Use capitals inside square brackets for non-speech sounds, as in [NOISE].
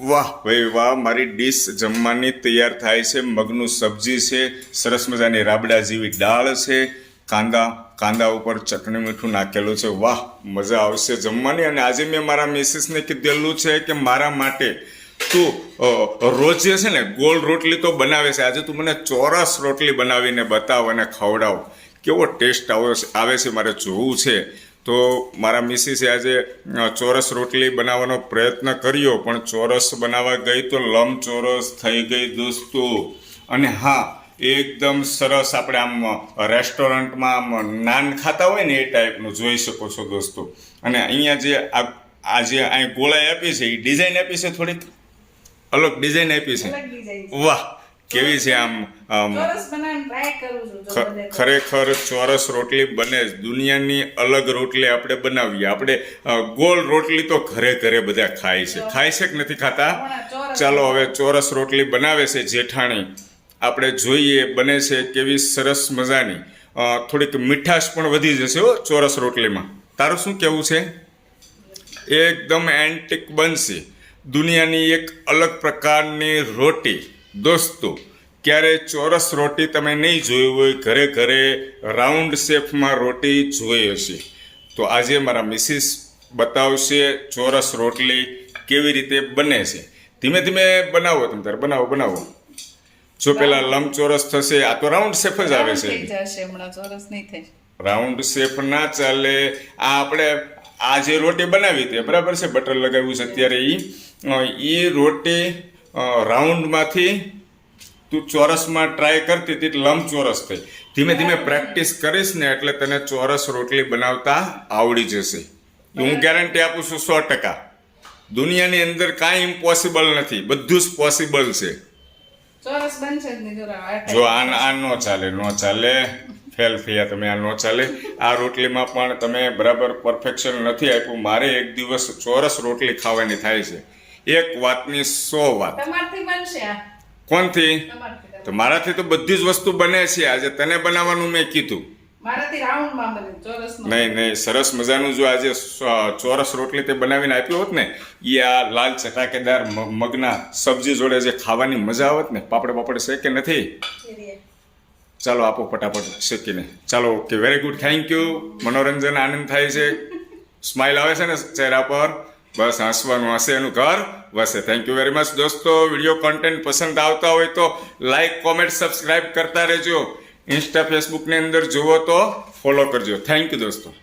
વાહ. ભાઈ, વાહ, મારી ડીશ જમવાની તૈયાર થાય છે. મગનું સબ્જી છે, સરસ મજાની રાબડા જેવી દાળ છે. કાંદા કાંદા ઉપર ચટણી મીઠું નાખેલું છે. વાહ, મજા આવશે જમવાની. અને આજે મેં મારા મિસિસને કીધેલું છે કે મારા માટે તું રોજ જે છે ને, ગોળ રોટલી તો બનાવે છે. આજે તું મને ચોરસ રોટલી બનાવીને બતાવ અને ખવડાવ. કેવો ટેસ્ટ આવે આવે છે, મારે જોવું છે. તો મારા મિસિસે આજે ચોરસ રોટલી બનાવવાનો પ્રયત્ન કર્યો પણ ચોરસ બનાવવા ગઈ તો લંબચોરસ થઈ ગઈ દોસ્તો. અને હા એકદમ સરસ આપણે આમ રેસ્ટોરન્ટમાં આમ નાન ખાતા હોય ને એ ટાઈપનું જોઈ શકો છો દોસ્તો. અને અહીંયા જે આ આ જે અહીં ગોળાઈ આપી છે એ ડિઝાઇન આપી છે થોડીક? અલગ ડિઝાઇન આપી છે. વાહ! કેવી છે આમ ખરેખર ચોરસ રોટલી બને દુનિયાની અલગ રોટલી આપણે બનાવીએ. આપણે ગોળ રોટલી તો ઘરે ઘરે બધા ખાય છે. ખાય છે કે નથી ખાતા? ચાલો હવે ચોરસ રોટલી બનાવે છે જેઠાણી. આપણે જોઈએ બને છે કેવી સરસ મજાની. થોડીક મીઠાશ પણ વધી જશે હો ચોરસ રોટલીમાં. તારું શું કહેવું છે? એકદમ એન્ટિક બનશે. દુનિયાની એક અલગ પ્રકારની રોટી. દોસ્તો ક્યારે ચોરસ રોટી તમે નહીં જોઈ હોય ઘરે ઘરે રાઉન્ડ શેપમાં રોટી જોઈ હશે. તો આજે મારા મિસિસ બતાવશે ચોરસ રોટલી કેવી રીતે બને છે. ધીમે ધીમે બનાવો તમે તારે બનાવો બનાવો. જો પેલા લંબચોરસ થશે આ તો રાઉન્ડ શેપ જ આવે છે. ચોરસ રાઉન્ડ શેપ ના ચાલે. આ આપણે આ જે રોટી બનાવી હતી બરાબર છે બટર લગાવ્યું છે અત્યારે એ રોટી રાઉન્ડમાંથી તું ચોરસમાં ટ્રાય કરતી હતી લંબચોરસ થઈ. ધીમે ધીમે પ્રેક્ટિસ કરીશ ને એટલે તને ચોરસ રોટલી બનાવતા આવડી જશે. હું ગેરંટી આપું છું સો ટકા. દુનિયાની અંદર કાંઈ ઇમ્પોસિબલ નથી. બધું જ પોસિબલ છે. જો આ આ ન ચાલે ન ચાલે. ફેલ થયા તમે આ ન ચાલે. આ રોટલીમાં પણ તમે બરાબર પરફેક્શન નથી આપ્યું. મારે એક દિવસ ચોરસ રોટલી ખાવાની થાય છે. એક વાતની સો વાત. તમારથી બનશે આ. કોણથી? તો મારાથી તો બધી જ વસ્તુ બને છે. આજે તને બનાવવાનું મેં કીધું. નહીં નહીં સરસ મજાનું જો આજે ચોરસ રોટલી તે બનાવીને આપ્યું હોત ને એ આ લાલ ચટાકેદાર મગના સબ્જી જોડે જે ખાવાની મજા આવત ને પાપડ પાપડ છે કે નથી ચાલો આપો ફટાફટ શેકીને. ચાલો okay very good thank you મનોરંજન આનંદ થાય છે. [LAUGHS] સ્માઇલ આવે છે ને ચહેરા પર? બસ હસવાનું હશે એનું ઘર. વસે થેન્ક યુ વેરી મચ દોસ્તો. વીડિયો કન્ટેન્ટ પસંદ આવતા હોય તો લાઈક કોમેન્ટ સબસ્ક્રાઇબ કરતા રહેજો. ઇન્સ્ટા ફેસબુકની અંદર જુઓ તો ફોલો કરજો. થેન્ક યુ દોસ્તો.